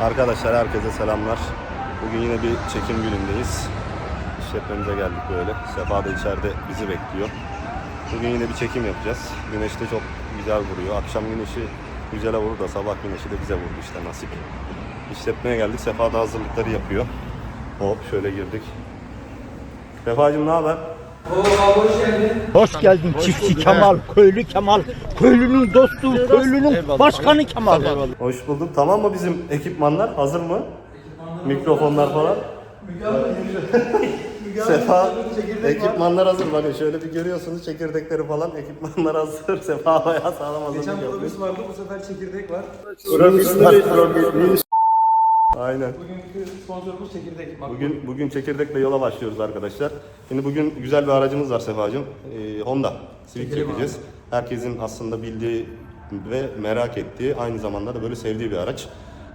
Arkadaşlar herkese selamlar. Bugün yine bir çekim günündeyiz. İşletmemize geldik böyle. Sefa da içeride bizi bekliyor. Bugün yine bir çekim yapacağız. Güneş de çok güzel vuruyor. Akşam güneşi güzele vurur da sabah güneşi de bize vurdu işte nasip. İşletmeye geldik. Sefa da hazırlıkları yapıyor. Hop şöyle girdik. Sefacığım ne haber? Hoş geldin çiftçi Kemal, köylü Kemal, köylünün dostu, köylünün başkanı Kemal. Hoş bulduk. Tamam mı bizim ekipmanlar? Hazır mı? Mikrofonlar falan. Sefa ekipmanlar hazır. Bakın şöyle bir görüyorsunuz çekirdekleri falan ekipmanlar hazır. Sefa bayağı sağlam hazırlık Geçen probüs vardı bu sefer çekirdek var. Aynen. Bugünkü sponsorumuz çekirdek. Bak, Bugün bugün çekirdekle yola başlıyoruz arkadaşlar. Şimdi bugün güzel bir aracımız var Sefacığım. Ee, Honda Civic Çekelim çekeceğiz. Herkesin aslında bildiği ve merak ettiği, aynı zamanda da böyle sevdiği bir araç.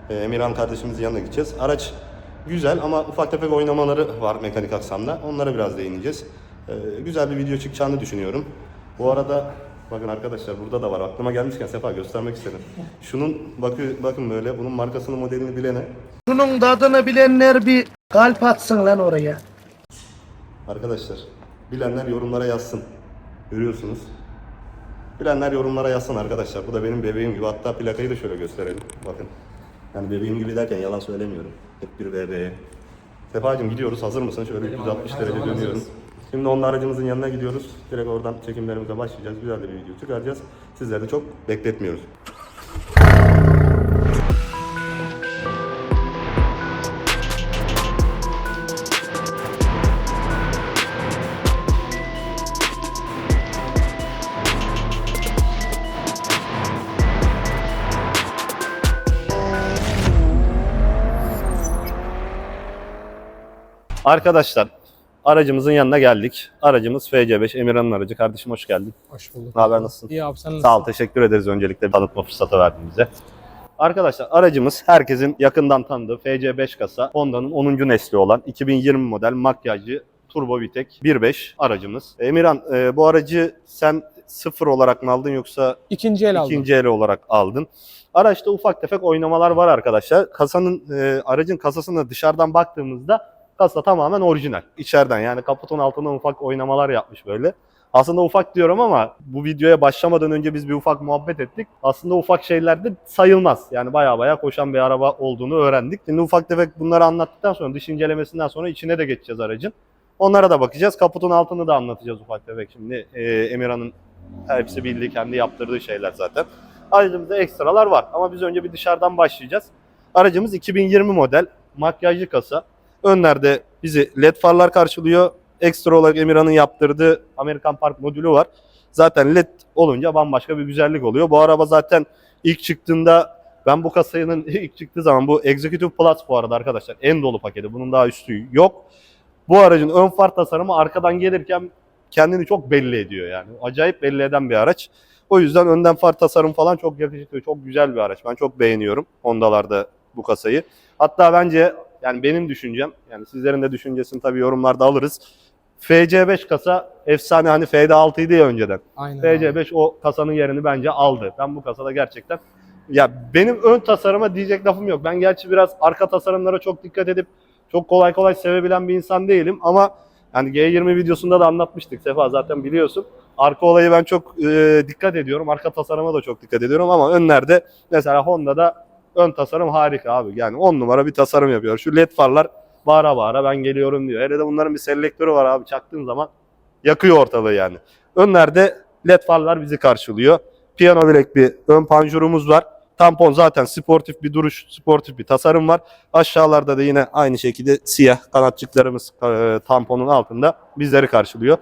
Ee, Emirhan kardeşimizin yanına gideceğiz. Araç güzel ama ufak tefek oynamaları var mekanik aksamda. Onlara biraz değineceğiz. Ee, güzel bir video çıkacağını düşünüyorum. Bu arada bakın arkadaşlar burada da var. Aklıma gelmişken Sefa göstermek istedim. Şunun bakın bakın böyle bunun markasını modelini bilene Bunun tadını bilenler bir kalp atsın lan oraya. Arkadaşlar bilenler yorumlara yazsın. Görüyorsunuz. Bilenler yorumlara yazsın arkadaşlar. Bu da benim bebeğim gibi. Hatta plakayı da şöyle gösterelim. Bakın. Yani bebeğim gibi derken yalan söylemiyorum. Hep bir bebeğe. Sefacığım gidiyoruz. Hazır mısın? Şöyle 360 Her derece dönüyorum. Şimdi onun aracımızın yanına gidiyoruz. Direkt oradan çekimlerimize başlayacağız. Güzel de bir video çıkaracağız. Sizleri de çok bekletmiyoruz. Arkadaşlar aracımızın yanına geldik. Aracımız FC5 Emirhan'ın aracı. Kardeşim hoş geldin. Hoş bulduk. Ne haber nasılsın? İyi abi sen nasılsın? Sağ ol teşekkür ederiz öncelikle bir tanıtma fırsatı verdin bize. Arkadaşlar aracımız herkesin yakından tanıdığı FC5 kasa Honda'nın 10. nesli olan 2020 model makyajlı Turbo Vitek 1.5 aracımız. Emirhan e, bu aracı sen sıfır olarak mı aldın yoksa İkinci el aldım. ikinci el olarak aldın? Araçta ufak tefek oynamalar var arkadaşlar. Kasanın e, aracın kasasına dışarıdan baktığımızda kasa tamamen orijinal. İçeriden yani kaputun altından ufak oynamalar yapmış böyle. Aslında ufak diyorum ama bu videoya başlamadan önce biz bir ufak muhabbet ettik. Aslında ufak şeyler de sayılmaz. Yani baya baya koşan bir araba olduğunu öğrendik. Şimdi ufak tefek bunları anlattıktan sonra dış incelemesinden sonra içine de geçeceğiz aracın. Onlara da bakacağız. Kaputun altını da anlatacağız ufak tefek şimdi. Ee, Emirhan'ın hepsi bildiği, kendi yaptırdığı şeyler zaten. Aracımızda ekstralar var ama biz önce bir dışarıdan başlayacağız. Aracımız 2020 model makyajlı kasa. Önlerde bizi led farlar karşılıyor. Ekstra olarak Emirhan'ın yaptırdığı Amerikan Park modülü var. Zaten led olunca bambaşka bir güzellik oluyor. Bu araba zaten ilk çıktığında ben bu kasanın ilk çıktığı zaman bu Executive Plus bu arada arkadaşlar en dolu paketi. Bunun daha üstü yok. Bu aracın ön far tasarımı arkadan gelirken kendini çok belli ediyor yani. Acayip belli eden bir araç. O yüzden önden far tasarım falan çok yakışıklı, çok güzel bir araç. Ben çok beğeniyorum Honda'larda bu kasayı. Hatta bence yani benim düşüncem, yani sizlerin de düşüncesini tabii yorumlarda alırız. FC5 kasa efsane hani FD6 idi ya önceden. Aynen. abi. FC5 o kasanın yerini bence aldı. Ben bu kasada gerçekten ya benim ön tasarıma diyecek lafım yok. Ben gerçi biraz arka tasarımlara çok dikkat edip çok kolay kolay sevebilen bir insan değilim ama yani G20 videosunda da anlatmıştık Sefa zaten biliyorsun. Arka olayı ben çok e, dikkat ediyorum. Arka tasarıma da çok dikkat ediyorum ama önlerde mesela Honda'da ön tasarım harika abi. Yani 10 numara bir tasarım yapıyor. Şu led farlar bağıra bağıra ben geliyorum diyor. Hele de bunların bir selektörü var abi çaktığın zaman yakıyor ortalığı yani. Önlerde led farlar bizi karşılıyor. Piyano bilek bir ön panjurumuz var. Tampon zaten sportif bir duruş, sportif bir tasarım var. Aşağılarda da yine aynı şekilde siyah kanatçıklarımız e, tamponun altında bizleri karşılıyor.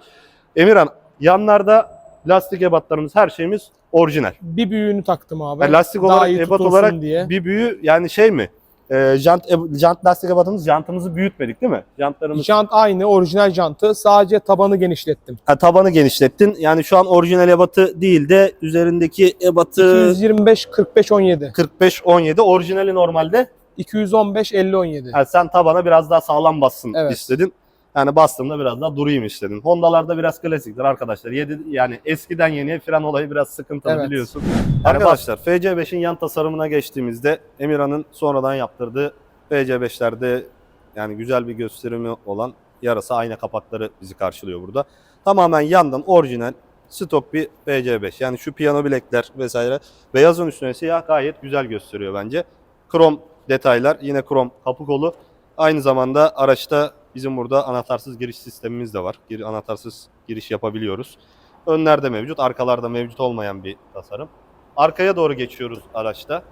Emirhan yanlarda lastik ebatlarımız her şeyimiz orijinal. Bir büyüğünü taktım abi. Yani lastik Daha olarak iyi ebat tutulsun olarak diye. bir büyü yani şey mi? E, jant, e, jant lastik ebatımız jantımızı büyütmedik değil mi? Jantlarımız Jant aynı orijinal jantı. Sadece tabanı genişlettim. Ha, tabanı genişlettin. Yani şu an orijinal ebatı değil de üzerindeki ebatı 225 45 17. 45-17. Orijinali normalde 215 50 17. ha, sen tabana biraz daha sağlam bassın Evet. istedin. Yani bastığımda biraz daha durayım istedim. Honda'larda biraz klasiktir arkadaşlar. Yedi, yani eskiden yeniye fren olayı biraz sıkıntılı Evet. biliyorsun. Arkadaşlar FC5'in yan tasarımına geçtiğimizde Emirhan'ın sonradan yaptırdığı FC5'lerde yani güzel bir gösterimi olan yarasa ayna kapakları bizi karşılıyor burada. Tamamen yandan orijinal stok bir FC5. Yani şu piyano bilekler vesaire beyazın üstüne siyah gayet güzel gösteriyor bence. Krom detaylar yine krom kapı kolu. Aynı zamanda araçta bizim burada anahtarsız giriş sistemimiz de var. Gir, anahtarsız giriş yapabiliyoruz. Önlerde mevcut, arkalarda mevcut olmayan bir tasarım. Arkaya doğru geçiyoruz araçta.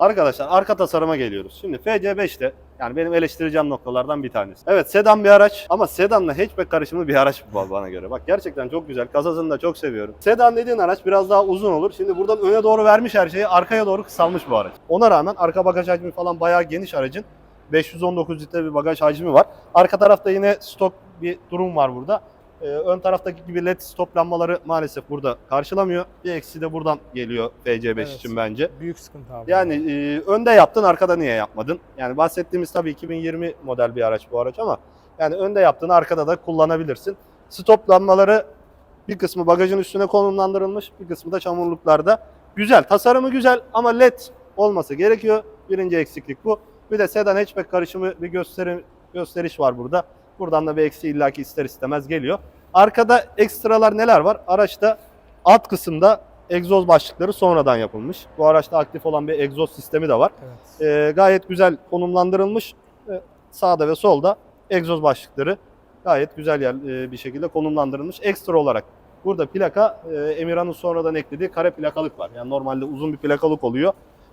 Arkadaşlar arka tasarıma geliyoruz. Şimdi FC5'te yani benim eleştireceğim noktalardan bir tanesi. Evet sedan bir araç ama sedanla hatchback karışımı bir araç bu bana göre. Bak gerçekten çok güzel. Kasasını da çok seviyorum. Sedan dediğin araç biraz daha uzun olur. Şimdi buradan öne doğru vermiş her şeyi arkaya doğru kısalmış bu araç. Ona rağmen arka bagaj hacmi falan bayağı geniş aracın. 519 litre bir bagaj hacmi var. Arka tarafta yine stok bir durum var burada. Ee, ön taraftaki gibi led stop lambaları maalesef burada karşılamıyor. Bir eksi de buradan geliyor FC5 Evet. için bence. Büyük sıkıntı abi. Yani e, önde yaptın arkada niye yapmadın? Yani bahsettiğimiz tabii 2020 model bir araç bu araç ama yani önde yaptığını arkada da kullanabilirsin. Stop lambaları bir kısmı bagajın üstüne konumlandırılmış, bir kısmı da çamurluklarda. Güzel, tasarımı güzel ama led olması gerekiyor. Birinci eksiklik bu. Bir de sedan hatchback karışımı bir gösteri, gösteriş var burada. Buradan da bir eksi illaki ister istemez geliyor. Arkada ekstralar neler var? Araçta alt kısımda egzoz başlıkları sonradan yapılmış. Bu araçta aktif olan bir egzoz sistemi de var. Evet. Ee, gayet güzel konumlandırılmış. Ee, sağda ve solda egzoz başlıkları gayet güzel yer, e, bir şekilde konumlandırılmış. Ekstra olarak burada plaka e, Emirhan'ın sonradan eklediği kare plakalık var. Yani normalde uzun bir plakalık oluyor.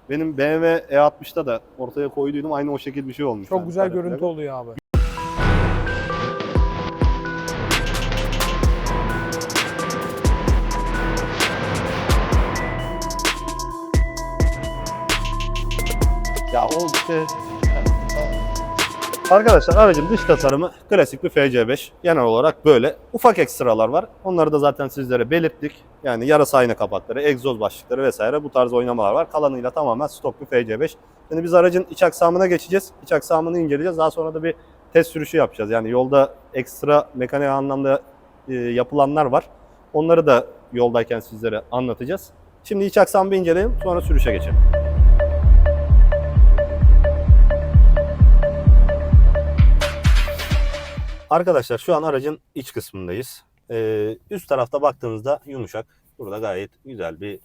Benim BMW E60'da da ortaya koyduydum aynı o şekil bir şey olmuş. Çok yani güzel kare görüntü oluyor abi. Ya o işte... Arkadaşlar aracın dış tasarımı klasik bir FC5. Genel olarak böyle. Ufak ekstralar var. Onları da zaten sizlere belirttik. Yani yarasa ayna kapakları, egzoz başlıkları vesaire bu tarz oynamalar var. Kalanıyla tamamen stok bir FC5. Şimdi biz aracın iç aksamına geçeceğiz. İç aksamını inceleyeceğiz. Daha sonra da bir test sürüşü yapacağız. Yani yolda ekstra mekanik anlamda e, yapılanlar var. Onları da yoldayken sizlere anlatacağız. Şimdi iç aksamı bir inceleyelim. Sonra sürüşe geçelim. Arkadaşlar şu an aracın iç kısmındayız. Ee, üst tarafta baktığınızda yumuşak. Burada gayet güzel bir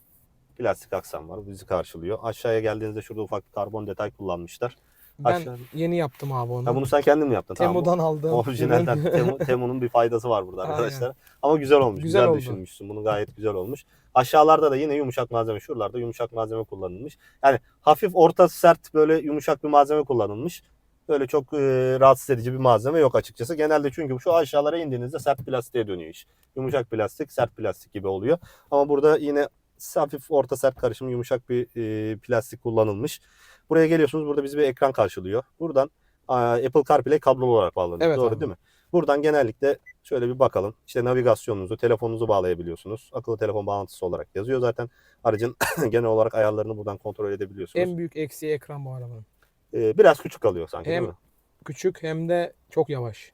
plastik aksam var. Bizi karşılıyor. Aşağıya geldiğinizde şurada ufak bir karbon detay kullanmışlar. Ben Aşağı- yeni yaptım abi onu. Ha, bunu sen kendin mi yaptın? Tamam. Temu'dan aldım. Orijinalden. Temu, Temu'nun bir faydası var burada Aynen. arkadaşlar. Ama güzel olmuş. Güzel Güzel, oldu. düşünmüşsün. Bunu gayet güzel olmuş. Aşağılarda da yine yumuşak malzeme. Şuralarda yumuşak malzeme kullanılmış. Yani hafif orta sert böyle yumuşak bir malzeme kullanılmış. Böyle çok e, rahatsız edici bir malzeme yok açıkçası. Genelde çünkü şu aşağılara indiğinizde sert plastiğe dönüyor iş. Yumuşak plastik, sert plastik gibi oluyor. Ama burada yine hafif orta sert karışım yumuşak bir e, plastik kullanılmış. Buraya geliyorsunuz. Burada bizi bir ekran karşılıyor. Buradan aa, Apple CarPlay kablolu olarak bağlanıyor. Evet Doğru abi. değil mi? Buradan genellikle şöyle bir bakalım. İşte navigasyonunuzu, telefonunuzu bağlayabiliyorsunuz. Akıllı telefon bağlantısı olarak yazıyor zaten. Aracın genel olarak ayarlarını buradan kontrol edebiliyorsunuz. En büyük eksiği ekran bu arabanın. Ee, biraz küçük kalıyor sanki Hem- değil mi? Küçük hem de çok yavaş.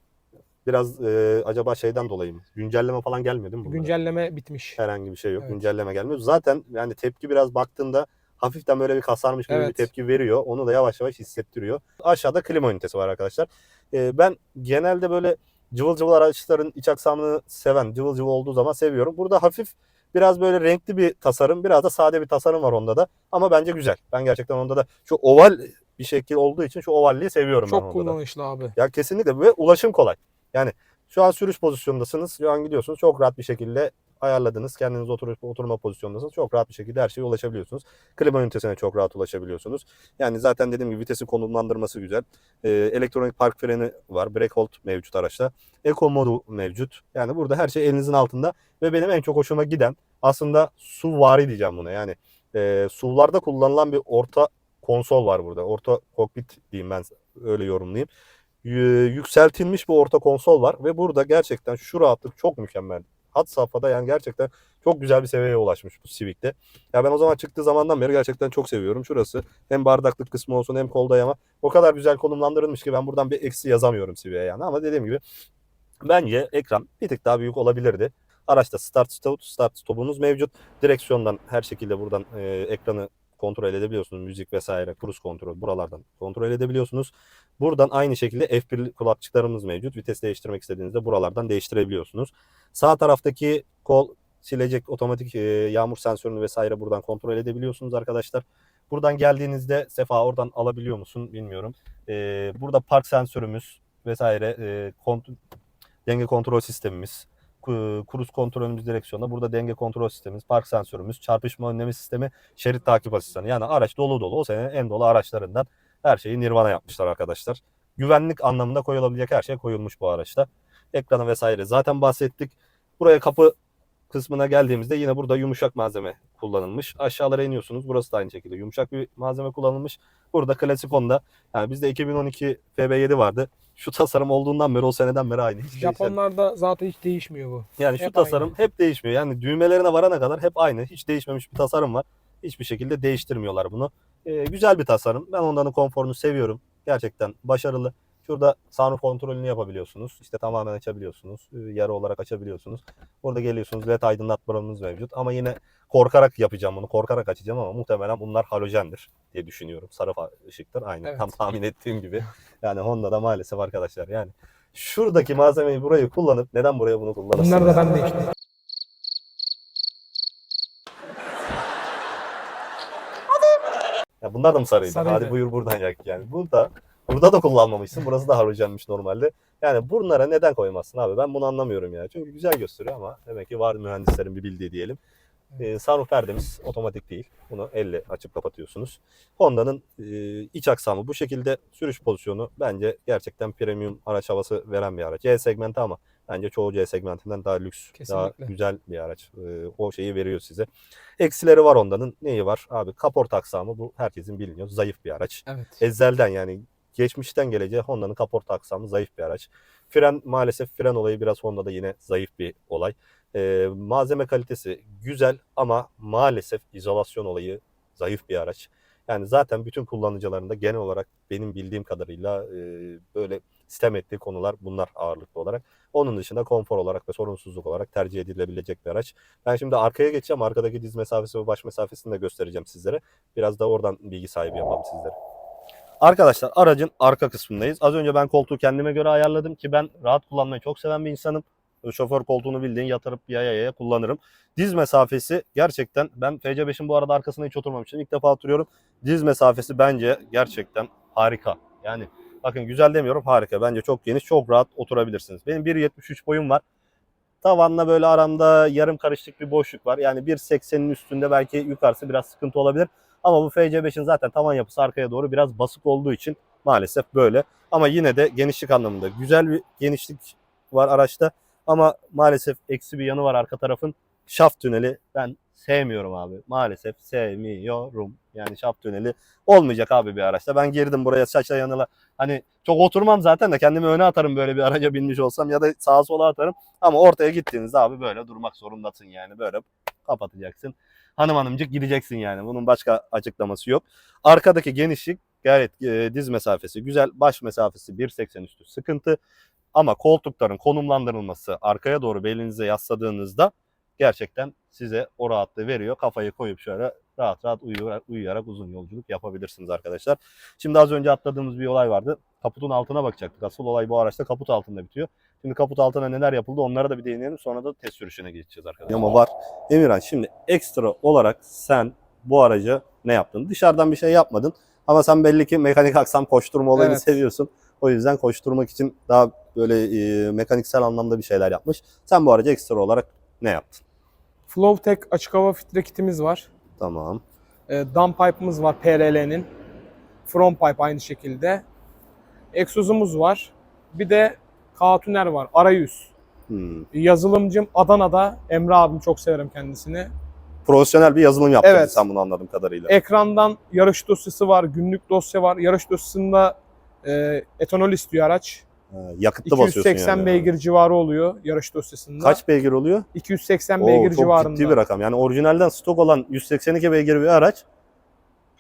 Biraz e, acaba şeyden dolayı mı? Güncelleme falan değil mi bunlara? Güncelleme bitmiş. Herhangi bir şey yok. Evet. Güncelleme gelmiyor. Zaten yani tepki biraz baktığında hafiften böyle bir kasarmış gibi bir Evet. tepki veriyor. Onu da yavaş yavaş hissettiriyor. Aşağıda klima ünitesi var arkadaşlar. Ee, ben genelde böyle cıvıl cıvıl araçların iç aksamını seven, cıvıl cıvıl olduğu zaman seviyorum. Burada hafif biraz böyle renkli bir tasarım, biraz da sade bir tasarım var onda da. Ama bence güzel. Ben gerçekten onda da şu oval bir şekil olduğu için şu ovalliği seviyorum ben Çok onda da. kullanışlı abi. Ya kesinlikle ve ulaşım kolay. Yani şu an sürüş pozisyondasınız. Şu an gidiyorsunuz. Çok rahat bir şekilde ayarladınız. Kendiniz oturup oturma pozisyondasınız. Çok rahat bir şekilde her şeye ulaşabiliyorsunuz. Klima ünitesine çok rahat ulaşabiliyorsunuz. Yani zaten dediğim gibi vitesi konumlandırması güzel. Ee, elektronik park freni var. Brake hold mevcut araçta. Eco modu mevcut. Yani burada her şey elinizin altında. Ve benim en çok hoşuma giden aslında SUV diyeceğim buna. Yani e, SUV'larda kullanılan bir orta konsol var burada. Orta kokpit diyeyim ben öyle yorumlayayım yükseltilmiş bir orta konsol var ve burada gerçekten şu rahatlık çok mükemmel. Hat safhada yani gerçekten çok güzel bir seviyeye ulaşmış bu Civic'te. Ya ben o zaman çıktığı zamandan beri gerçekten çok seviyorum. Şurası hem bardaklık kısmı olsun hem kol dayama o kadar güzel konumlandırılmış ki ben buradan bir eksi yazamıyorum Civic'e yani. Ama dediğim gibi Bence ekran bir tık daha büyük olabilirdi. Araçta start stop, start stop'umuz mevcut. Direksiyondan her şekilde buradan e, ekranı kontrol edebiliyorsunuz. Müzik vesaire, cruise kontrol buralardan kontrol edebiliyorsunuz. Buradan aynı şekilde F1 kulakçıklarımız mevcut. Vites değiştirmek istediğinizde buralardan değiştirebiliyorsunuz. Sağ taraftaki kol silecek otomatik e, yağmur sensörünü vesaire buradan kontrol edebiliyorsunuz arkadaşlar. Buradan geldiğinizde Sefa oradan alabiliyor musun bilmiyorum. E, burada park sensörümüz vesaire e, kont- denge kontrol sistemimiz, kruz kontrolümüz direksiyonda. Burada denge kontrol sistemimiz, park sensörümüz, çarpışma önleme sistemi, şerit takip asistanı. Yani araç dolu dolu. O senenin en dolu araçlarından her şeyi Nirvana yapmışlar arkadaşlar. Güvenlik anlamında koyulabilecek her şey koyulmuş bu araçta. Ekranı vesaire zaten bahsettik. Buraya kapı kısmına geldiğimizde yine burada yumuşak malzeme kullanılmış. Aşağılara iniyorsunuz. Burası da aynı şekilde yumuşak bir malzeme kullanılmış. Burada klasik Honda. Yani bizde 2012 FB7 vardı. Şu tasarım olduğundan beri o seneden beri aynı. Hiç Japonlarda zaten hiç değişmiyor bu. yani şu Hep tasarım aynı. hep değişmiyor. Yani düğmelerine varana kadar hep aynı. Hiç değişmemiş bir tasarım var. Hiçbir şekilde değiştirmiyorlar bunu. Ee, güzel bir tasarım. Ben onların konforunu seviyorum. Gerçekten başarılı. Şurada sunroof kontrolünü yapabiliyorsunuz. İşte tamamen açabiliyorsunuz. Ee, Yarı olarak açabiliyorsunuz. Burada geliyorsunuz led aydınlatmalarımız mevcut. Ama yine korkarak yapacağım bunu. Korkarak açacağım ama muhtemelen bunlar halojendir diye düşünüyorum. Sarı ışıktır. Aynı Evet. tam tahmin ettiğim gibi. Yani Honda'da maalesef arkadaşlar yani şuradaki malzemeyi burayı kullanıp neden buraya bunu kullanırsınız? Bunları da ben değiştirdim. Ya bunlar da mı sarıydı? Sarıydı. Hadi buyur buradan yak yani. Burada burada da kullanmamışsın. Burası da halojenmiş normalde. Yani bunlara neden koymazsın abi? Ben bunu anlamıyorum ya. Çünkü güzel gösteriyor ama demek ki var mühendislerin bir bildiği diyelim. Ee, sunroof perdemiz otomatik değil. Bunu elle açıp kapatıyorsunuz. Honda'nın e, iç aksamı bu şekilde sürüş pozisyonu bence gerçekten premium araç havası veren bir araç. C segmenti ama bence çoğu C segmentinden daha lüks, daha Kesinlikle. güzel bir araç. Ee, o şeyi veriyor size. Eksileri var Honda'nın. Neyi var? Abi kaport aksamı bu herkesin biliniyor. Zayıf bir araç. Evet. Ezelden yani geçmişten geleceğe Honda'nın kaporta aksamı zayıf bir araç. Fren maalesef fren olayı biraz Honda'da yine zayıf bir olay. Ee, malzeme kalitesi güzel ama maalesef izolasyon olayı zayıf bir araç. Yani zaten bütün kullanıcılarında genel olarak benim bildiğim kadarıyla e, böyle sistem ettiği konular bunlar ağırlıklı olarak. Onun dışında konfor olarak ve sorunsuzluk olarak tercih edilebilecek bir araç. Ben şimdi arkaya geçeceğim. Arkadaki diz mesafesi ve baş mesafesini de göstereceğim sizlere. Biraz da oradan bilgi sahibi yapalım sizlere. Arkadaşlar aracın arka kısmındayız. Az önce ben koltuğu kendime göre ayarladım ki ben rahat kullanmayı çok seven bir insanım. Şoför koltuğunu bildiğin yatırıp yaya yaya kullanırım. Diz mesafesi gerçekten ben FC5'in bu arada arkasına hiç oturmamıştım. İlk defa oturuyorum. Diz mesafesi bence gerçekten harika. Yani bakın güzel demiyorum harika. Bence çok geniş çok rahat oturabilirsiniz. Benim 1.73 boyum var. Tavanla böyle aramda yarım karışlık bir boşluk var. Yani 1.80'in üstünde belki yukarısı biraz sıkıntı olabilir. Ama bu FC5'in zaten tavan yapısı arkaya doğru biraz basık olduğu için maalesef böyle. Ama yine de genişlik anlamında güzel bir genişlik var araçta. Ama maalesef eksi bir yanı var arka tarafın. Şaft tüneli ben sevmiyorum abi. Maalesef sevmiyorum. Yani şaft tüneli olmayacak abi bir araçta. Ben girdim buraya şaşa yanıla. Hani çok oturmam zaten de kendimi öne atarım böyle bir araca binmiş olsam ya da sağa sola atarım. Ama ortaya gittiğinizde abi böyle durmak zorundasın yani. Böyle kapatacaksın. Hanım hanımcık gideceksin yani. Bunun başka açıklaması yok. Arkadaki genişlik gayet e, diz mesafesi güzel. Baş mesafesi 1.80 üstü sıkıntı. Ama koltukların konumlandırılması arkaya doğru belinize yasladığınızda gerçekten size o rahatlığı veriyor. Kafayı koyup şöyle rahat rahat uyuyarak, uyuyarak uzun yolculuk yapabilirsiniz arkadaşlar. Şimdi az önce atladığımız bir olay vardı. Kaputun altına bakacaktık. Asıl olay bu araçta kaput altında bitiyor. Şimdi kaput altına neler yapıldı onlara da bir değinelim. Sonra da test sürüşüne geçeceğiz arkadaşlar. Ama var. Emirhan şimdi ekstra olarak sen bu araca ne yaptın? Dışarıdan bir şey yapmadın. Ama sen belli ki mekanik aksam koşturma olayını Evet. seviyorsun. O yüzden koşturmak için daha böyle e, mekaniksel anlamda bir şeyler yapmış. Sen bu araca ekstra olarak ne yaptın? Flowtech açık hava filtre kitimiz var. Tamam. E, dump pipe'ımız var PRL'nin. Front pipe aynı şekilde. Egzozumuz var. Bir de K-Tuner var. Arayüz. Hmm. Yazılımcım Adana'da. Emre abim çok severim kendisini. Profesyonel bir yazılım yaptın Evet. sen bunu anladığım kadarıyla. Ekrandan yarış dosyası var. Günlük dosya var. Yarış dosyasında e, etanol istiyor araç. Ha, yakıtlı basıyorsun 280 yani. beygir civarı oluyor yarış dosyasında. Kaç beygir oluyor? 280 Oo, beygir çok civarında. ciddi bir rakam. Yani orijinalden stok olan 182 beygir bir araç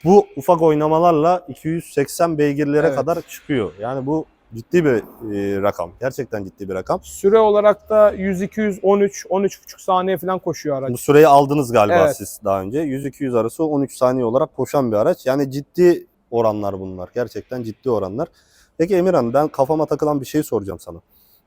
bu ufak oynamalarla 280 beygirlere Evet. kadar çıkıyor. Yani bu ciddi bir e, rakam. Gerçekten ciddi bir rakam. Süre olarak da 100-200, 13, 13,5 saniye falan koşuyor araç. Bu süreyi aldınız galiba Evet. siz daha önce. 100-200 arası 13 saniye olarak koşan bir araç. Yani ciddi oranlar bunlar. Gerçekten ciddi oranlar. Peki Emirhan ben kafama takılan bir şey soracağım sana.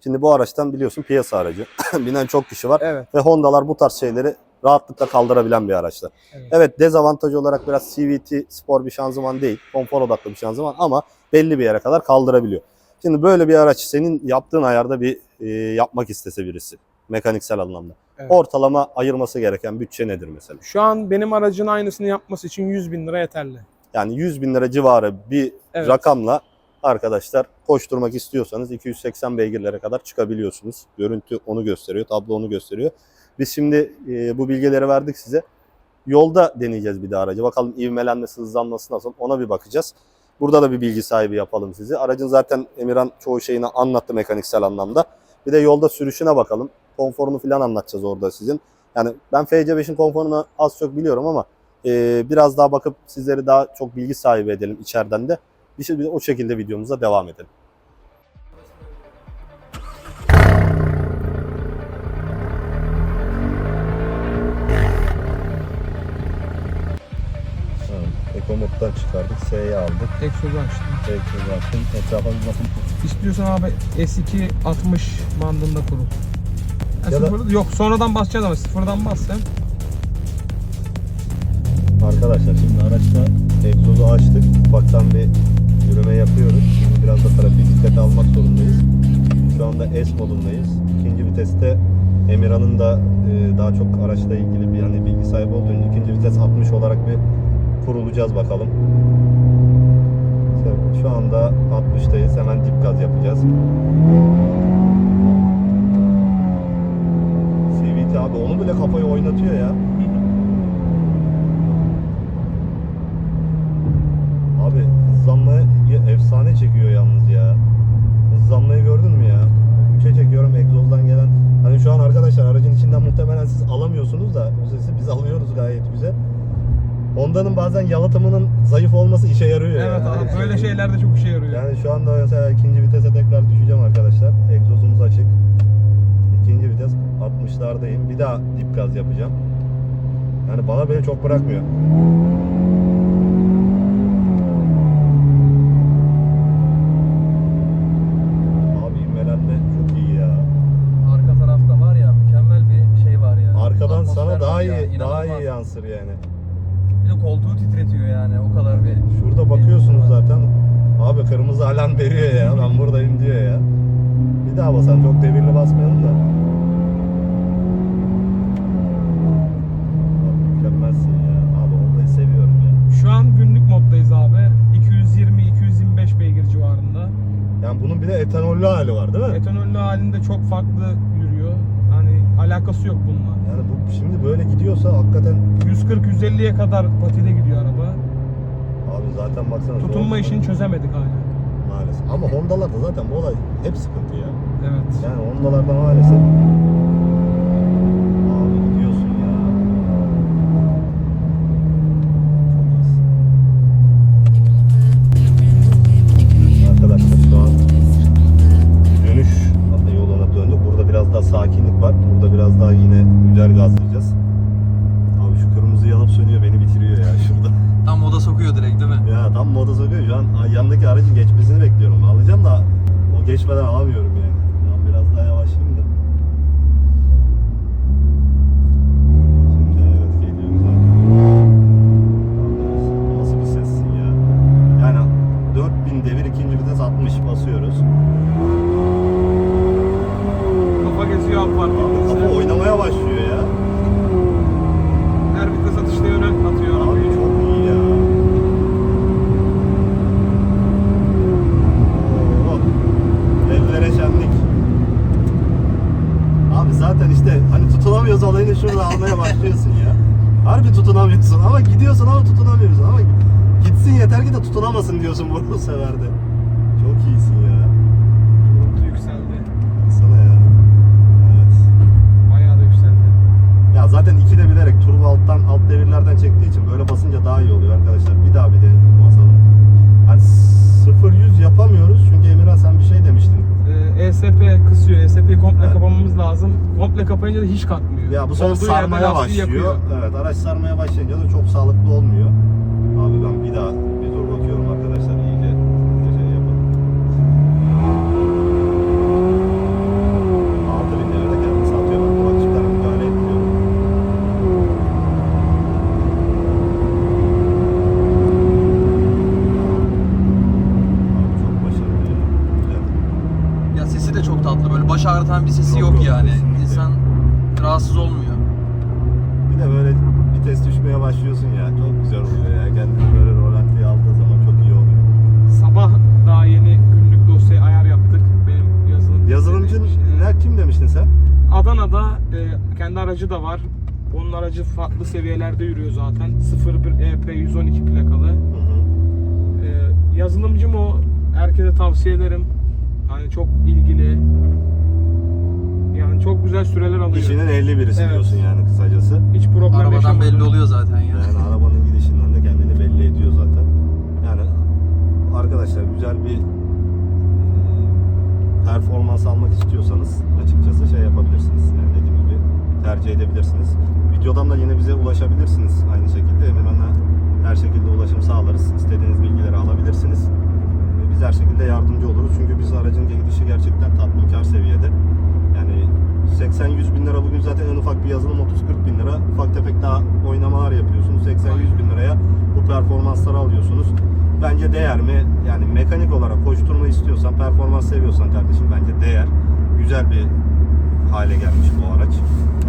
Şimdi bu araçtan biliyorsun piyasa aracı. Binen çok kişi var. Evet. Ve Honda'lar bu tarz şeyleri rahatlıkla kaldırabilen bir araçlar. Evet. Evet dezavantajı olarak biraz CVT spor bir şanzıman değil. Konfor odaklı bir şanzıman ama belli bir yere kadar kaldırabiliyor. Şimdi böyle bir araç senin yaptığın ayarda bir e, yapmak istese birisi mekaniksel anlamda. Evet. Ortalama ayırması gereken bütçe nedir mesela? Şu an benim aracın aynısını yapması için 100 bin lira yeterli. Yani 100 bin lira civarı bir Evet. rakamla arkadaşlar koşturmak istiyorsanız 280 beygirlere kadar çıkabiliyorsunuz. Görüntü onu gösteriyor, tablo onu gösteriyor. Biz şimdi e, bu bilgileri verdik size. Yolda deneyeceğiz bir de aracı. Bakalım ivmelenmesi, hızlanması nasıl ona bir bakacağız. Burada da bir bilgi sahibi yapalım sizi. Aracın zaten Emirhan çoğu şeyini anlattı mekaniksel anlamda. Bir de yolda sürüşüne bakalım. Konforunu falan anlatacağız orada sizin. Yani ben FC5'in konforunu az çok biliyorum ama e, biraz daha bakıp sizleri daha çok bilgi sahibi edelim içeriden de. Bir şey, bir de o şekilde videomuza devam edelim. Eko moddan çıkardık. S'ye aldık. Egzozu açtım. Egzozu açtım. Etrafa bir bakın. İstiyorsan abi S2 60 bandında kurul. Ya da- sıfır- yok sonradan basacağız ama sıfırdan bas sen. Arkadaşlar şimdi araçta egzozu açtık. Ufaktan bir yürüme yapıyoruz. Şimdi biraz da trafik dikkate almak zorundayız. Şu anda S modundayız. İkinci viteste Emirhan'ın da e, daha çok araçla ilgili bir hani bilgi sahibi olduğu için ikinci vites 60 olarak bir kurulacağız bakalım. Şu anda 60'tayız. Hemen dip gaz yapacağız. CVT abi onu bile kafayı oynatıyor ya. Abi hızlanmayı efsane çekiyor yalnız ya. Hızlanmayı gördün mü ya? 3'e çekiyorum egzozdan gelen. Hani şu an arkadaşlar aracın içinden muhtemelen siz alamıyorsunuz da bu sesi biz alıyoruz gayet güzel. Honda'nın bazen yalıtımının zayıf olması işe yarıyor Evet ya. abi böyle şeylerde çok işe yarıyor. Yani şu anda mesela ikinci vitese tekrar düşeceğim arkadaşlar. Egzozumuz açık. İkinci vites 60'lardayım. Bir daha dip gaz yapacağım. Yani bana beni çok bırakmıyor. Yani. Bir de koltuğu titretiyor yani o kadar bir. Şurada bakıyorsunuz zaten. Abi kırmızı alarm veriyor ya. Ben buradayım diyor ya. Bir daha basalım. Çok devirli basmayalım da. Abi mükemmelsin ya. Abi Honda'yı seviyorum ya. Şu an günlük moddayız abi. 220-225 beygir civarında. Yani bunun bir de etanollü hali var değil mi? Etanollü halinde çok farklı alakası yok bununla. Yani bu şimdi böyle gidiyorsa hakikaten 140-150'ye kadar patide gidiyor araba. abi zaten baksana. Tutunma işini çözemedik hala. Maalesef. Ama Honda'larda zaten bu olay hep sıkıntı ya. Evet. Yani Honda'larda maalesef tam moda sokuyor. Şu an yanındaki aracın geçmesini bekliyorum. Alacağım da o geçmeden alamıyorum yani. Ben biraz daha yavaşlayayım da. Şimdi evet geliyor güzel. Abi Nasıl bir sessin ya. Yani 4000 devir ikinci vites 60 basıyoruz. Kafa geziyor abi fark Abi kafa ettiyse. oynamaya başlıyor ya. Her vites atışta yöne atıyor Abi arabayı. çok iyi ya. Oo, Ellere şenlik. Abi zaten işte hani tutunamıyoruz olayını şurada başlıyorsun ya. Harbi tutunamıyorsun ama gidiyorsun ama tutunamıyorsun ama gitsin yeter ki de tutunamasın diyorsun bu sefer de. Çok iyisin ya. Görüntü yükseldi. Sana ya. Evet. Bayağı da yükseldi. Ya zaten iki de bilerek turbo alttan alt devirlerden çektiği için böyle basınca daha iyi oluyor arkadaşlar. Bir daha bir de basalım. Hani 0-100 yapamıyoruz çünkü Emirhan sen bir şey ESP kısıyor. ESP'yi komple Evet. kapamamız lazım. Komple kapayınca da hiç kalkmıyor. Ya bu sefer sarmaya başlıyor. yakıyor. Evet araç sarmaya başlayınca da çok sağlıklı olmuyor. Abi ben bir daha bir dur bakıyorum arkadaşlar iyice iyice şey yapalım. 6000 lirada kendisi atıyor. Ben kulakçıklara müdahale etmiyorum. Abi çok başarılı ya. Güzel. Ya sesi de çok tatlı böyle baş ağrıtan bir sesi Yok, yok, yok, yani. kesinlikle. İnsan rahatsız olmuyor. Bir de böyle vites düşmeye başlıyorsun ya. Çok güzel oluyor ya. Kendini böyle rolantiye aldığı zaman çok iyi oluyor. Sabah daha yeni günlük dosyayı ayar yaptık. Benim yazılım. Yazılımcın ne kim demiştin sen? Adana'da e, kendi aracı da var. Onun aracı farklı seviyelerde yürüyor zaten. 01 EP 112 plakalı. Hı hı. E, yazılımcım o. Herkese tavsiye ederim. Hani çok ilgili. Yani çok güzel süreler alıyor. İşinin 50 birisi Evet. diyorsun yani kısacası. Hiç problem Arabadan yaşamadım. belli oluyor zaten ya. Yani arabanın gidişinden de kendini belli ediyor zaten. Yani arkadaşlar güzel bir e, performans almak istiyorsanız açıkçası şey yapabilirsiniz. Yani dediğim gibi tercih edebilirsiniz. Videodan da yine bize ulaşabilirsiniz aynı şekilde. Emirhan'a her şekilde ulaşım sağlarız. İstediğiniz bilgileri alabilirsiniz. E, Biz her şekilde yardımcı oluruz. Çünkü biz aracın gidişi gerçekten tatminkar seviyede. Yani 80-100 bin lira bugün zaten en ufak bir yazılım 30-40 bin lira. Ufak tefek daha oynamalar yapıyorsunuz. 80-100 bin liraya bu performansları alıyorsunuz. Bence değer mi? Yani mekanik olarak koşturma istiyorsan, performans seviyorsan kardeşim bence değer. Güzel bir hale gelmiş bu araç.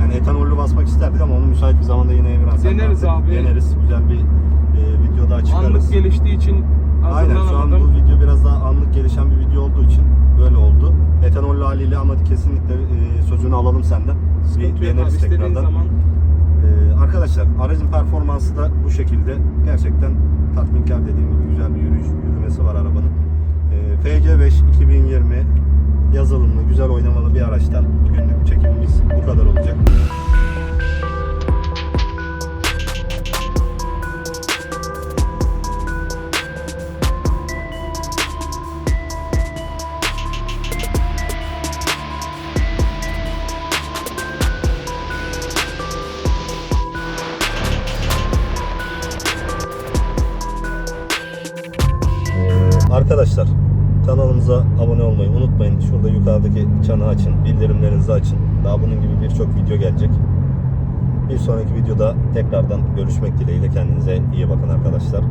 Yani etanollü basmak isterdik ama onu müsait bir zamanda yine Emirhan sen Deneriz abi. Deneriz. Güzel bir e, video daha çıkarız. Anlık geliştiği için Aynen şu an bu video biraz daha anlık gelişen bir video olduğu için böyle oldu. Etanollü haliyle ama kesinlikle e, sözünü alalım senden. Sıkıntı Bir abi, deneriz istediğin tekrardan. zaman. E, arkadaşlar aracın performansı da bu şekilde. Gerçekten tatminkar dediğim gibi güzel bir yürüyüş, yürümesi var arabanın. E, FC5 2020 yazılımlı, güzel oynamalı bir araçtan günlük çekimimiz Bir sonraki videoda tekrardan görüşmek dileğiyle kendinize iyi bakın arkadaşlar.